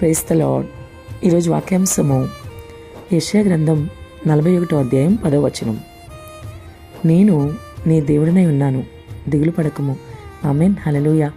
ప్రేస్తలో ఈరోజు వాక్యాంశము యశ్యా గ్రంథం నలభై ఒకటో అధ్యాయం పదో వచనం. నేను నీ దేవుడినై ఉన్నాను దిగులు పడకము. ఆమెన్ హలలుయ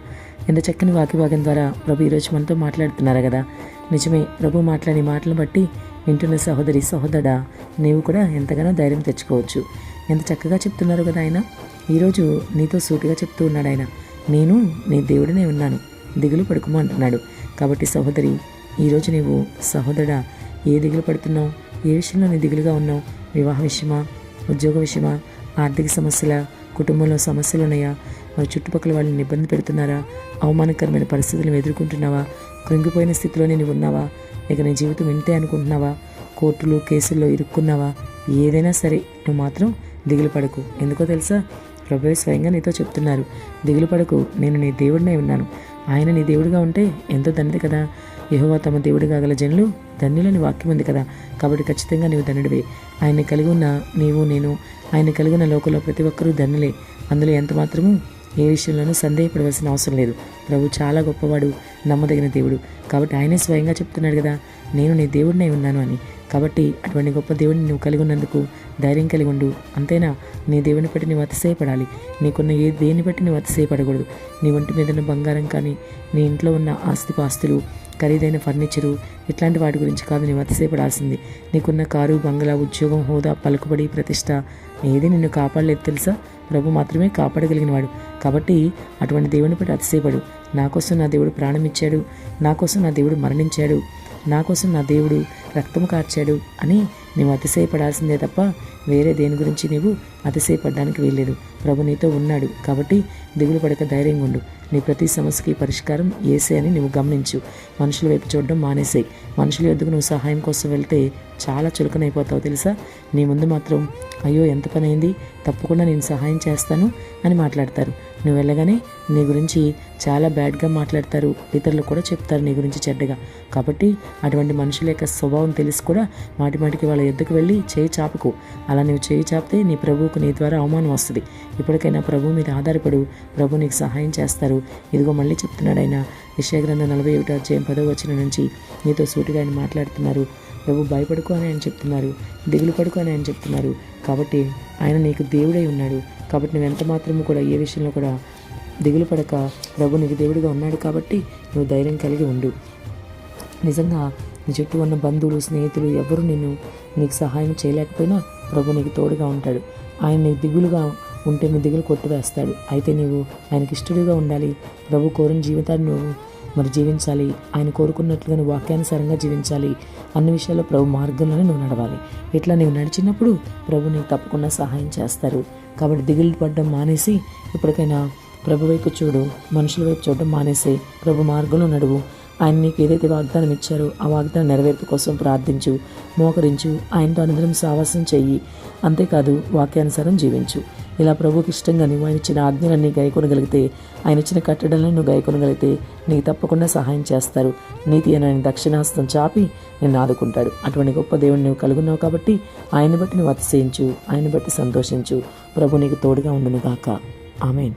ఎంత చక్కని వాక్యభాగం ద్వారా ప్రభు ఈరోజు మనతో మాట్లాడుతున్నారు కదా. నిజమే ప్రభు మాట్లాడే మాటలు బట్టి వింటున్న సహోదరి సహోదరా నీవు కూడా ఎంతగానో ధైర్యం తెచ్చుకోవచ్చు. ఎంత చక్కగా చెప్తున్నారు కదా ఆయన. ఈరోజు నీతో సూటిగా చెప్తూ ఉన్నాడు ఆయన. నేను నీ దేవుడినే ఉన్నాను దిగులు పడుకుము అంటున్నాడు కాబట్టి సహోదరి ఈరోజు నీవు సహోదరుడా ఏ దిగులు పడుతున్నావు? ఏ విషయంలో నీ దిగులుగా ఉన్నావు? వివాహ విషయమా? ఉద్యోగ విషయమా? ఆర్థిక సమస్యల? కుటుంబంలో సమస్యలు ఉన్నాయా? మరి చుట్టుపక్కల వాళ్ళని ఇబ్బంది పెడుతున్నారా? అవమానకరమైన పరిస్థితులను ఎదుర్కొంటున్నావా? కృంగిపోయిన స్థితిలోనే నీవు ఉన్నావా? ఇక నీ జీవితం ఇంతే అనుకుంటున్నావా? కోర్టులు కేసుల్లో ఇరుక్కున్నావా? ఏదైనా సరే నువ్వు మాత్రం దిగులు పడకు. ఎందుకో తెలుసా? ప్రభువే స్వయంగా నీతో చెప్తున్నారు. దిగులు పడకు నేను నీ దేవుడినే ఉన్నాను ఆయన నీ దేవుడిగా ఉంటే ఎంతో ధన్యత కదా. యహోవా తమ దేవుడిగా గల జనులు ధన్యులని వాక్యం ఉంది కదా. కాబట్టి ఖచ్చితంగా నీవు ధన్యుడివే. ఆయన కలిగి ఉన్న నీవు నేను ఆయన కలిగి ఉన్న లోకంలో ప్రతి ఒక్కరూ ధన్యులే. అందులో ఎంత మాత్రము ఏ విషయంలోనూ సందేహపడవలసిన అవసరం లేదు. ప్రభు చాలా గొప్పవాడు నమ్మదగిన దేవుడు. కాబట్టి ఆయనే స్వయంగా చెప్తున్నాడు కదా నేను నీ దేవుడినే ఉన్నాను అని. కాబట్టి అటువంటి గొప్ప దేవుడిని నువ్వు కలిగి ఉన్నందుకు ధైర్యం కలిగి ఉండు. అంతేనా? నీ దేవుని బట్టి నువ్వు అతిశయపడాలి. నీకున్న ఏ దేని బట్టి నువ్వు అతిశయపడకూడదు. నీ ఒంటి మీద ఉన్న బంగారం కానీ నీ ఇంట్లో ఉన్న ఆస్తిపాస్తులు ఖరీదైన ఫర్నిచరు ఇట్లాంటి వాటి గురించి కాదు నువ్వు అతిశయపడాల్సింది. నీకున్న కారు బంగ్లా ఉద్యోగం హోదా పలుకుబడి ప్రతిష్ట ఏది నిన్ను కాపాడలేదు తెలుసా? ప్రభు మాత్రమే కాపాడగలిగినవాడు. కాబట్టి అటువంటి దేవుని పట్టి అతిశయపడు. నాకోసం నా దేవుడు ప్రాణం ఇచ్చాడు నా కోసం నా దేవుడు మరణించాడు. నాకోసం నా దేవుడు రక్తము కార్చాడు అని నీవు అతిశయపడాల్సిందే తప్ప వేరే దేని గురించి నీవు అతిశయపడడానికి వీల్లేదు. ప్రభు నీతో ఉన్నాడు. కాబట్టి దిగులు పడక ధైర్యంగా ఉండు. నీ ప్రతి సమస్యకి పరిష్కారం ఏసే అని నువ్వు గమనించు. మనుషుల వైపు చూడడం మానేసేయి. మనుషుల యొద్దకు నువ్వు సహాయం కోసం వెళ్తే చాలా చులకనైపోతావు తెలుసా? నీ ముందు మాత్రం అయ్యో ఎంత పని అయింది తప్పకుండా నేను సహాయం చేస్తాను అని మాట్లాడతారు. నువ్వు వెళ్ళగానే నీ గురించి చాలా బ్యాడ్గా మాట్లాడతారు. ఇతరులు కూడా చెప్తారు నీ గురించి చెడ్డగా. కాబట్టి అటువంటి మనుషుల యొక్క స్వభావం తెలిసి కూడా మాటి మాటికి వాళ్ళ ఎద్దుకు వెళ్ళి చేయి చాపకు. అలా నువ్వు చేయి చాపితే నీ ప్రభువుకు నీ ద్వారా అవమానం వస్తుంది. ఇప్పటికైనా ప్రభు మీద ఆధారపడు. ప్రభు నీకు సహాయం చేస్తారు. ఇదిగో మళ్ళీ చెప్తున్నాడు ఆయన. విషయగ్రంథం నలభై ఒకటి అధ్యాయం పదవ వచ్చిన నుంచి నీతో సూటిగా ఆయన మాట్లాడుతున్నారు. ప్రభు భయపడుకో అని ఆయన చెప్తున్నారు దిగులు పడుకో అని ఆయన చెప్తున్నారు. కాబట్టి ఆయన నీకు దేవుడై ఉన్నాడు. కాబట్టి నువ్వు ఎంత మాత్రము కూడా ఏ విషయంలో కూడా దిగులు పడక ప్రభు నీకు దేవుడిగా ఉన్నాడు కాబట్టి నువ్వు ధైర్యం కలిగి ఉండు. నిజంగా నీ చుట్టూ ఉన్న బంధువులు స్నేహితులు ఎవరు నిన్ను నీకు సహాయం చేయలేకపోయినా ప్రభు నీకు తోడుగా ఉంటాడు. ఆయన నీకు దిగులుగా ఉంటే నీ దిగులు కొట్టివేస్తాడు. అయితే నీవు ఆయనకి ఇష్టడిగా ఉండాలి. ప్రభు కోరిన జీవితాన్ని నువ్వు మరి జీవించాలి. ఆయన కోరుకున్నట్లుగానే వాక్యానుసారంగా జీవించాలి అన్ని విషయాల్లో ప్రభు మార్గంలోనే నువ్వు నడవాలి. ఇట్లా నువ్వు నడిచినప్పుడు ప్రభు నీకు తప్పకుండా సహాయం చేస్తారు. కాబట్టి దిగులు పడడం మానేసి ఇప్పటికైనా ప్రభు వైపు చూడు మనుషుల వైపు చూడడం మానేసి ప్రభు మార్గంలో నడువు. ఆయన నీకు ఏదైతే వాగ్దానం ఇచ్చారో ఆ వాగ్దానం నెరవేర్పు కోసం ప్రార్థించు మోకరించు ఆయనతో అనుదినం సావాసం చెయ్యి. అంతేకాదు వాక్యానుసారం జీవించు. ఇలా ప్రభుకి ఇష్టంగా నువ్వు ఆయన ఇచ్చిన ఆజ్ఞలన్నీ గైకొనగలిగితే ఆయన ఇచ్చిన కట్టడలను నువ్వు గైకొనగలిగితే నీకు తప్పకుండా సహాయం చేస్తారు. నీతి అని ఆయన దక్షిణాస్తం చాపి నిన్ను ఆదుకుంటాడు. అటువంటి గొప్ప దేవుడిని నువ్వు కలుగున్నావు కాబట్టి ఆయన్ని బట్టి నువ్వు అతిశయించు ఆయన బట్టి సంతోషించు. ప్రభు నీకు తోడుగా ఉండును గాక ఆమెన్.